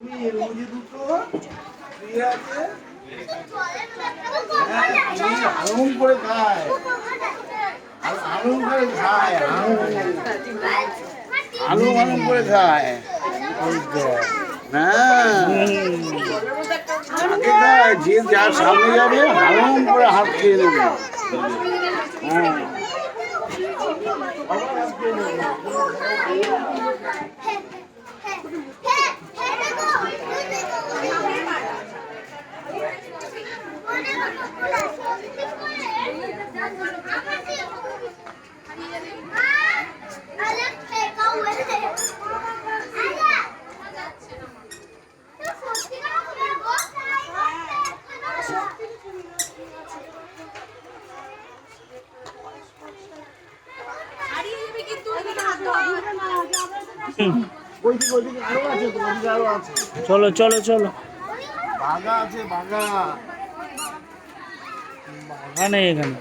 মধ্যে দুটো আছে হ্যাঁ, আলম করে খায়। আলম করে খায় আলু আলম করে খায়। এই হ্যাঁ। যে যার সামনে যাবে আলম করে হাত খেয়ে নেবে। হ্যাঁ আবার হাত খেয়ে নেবে। ওইদিকে ওইদিকে আরও আছে তো ওইদিকে আরও আছে চলো চলো চলো। বাঘা আছে বাঘা। மகாநாயகன்.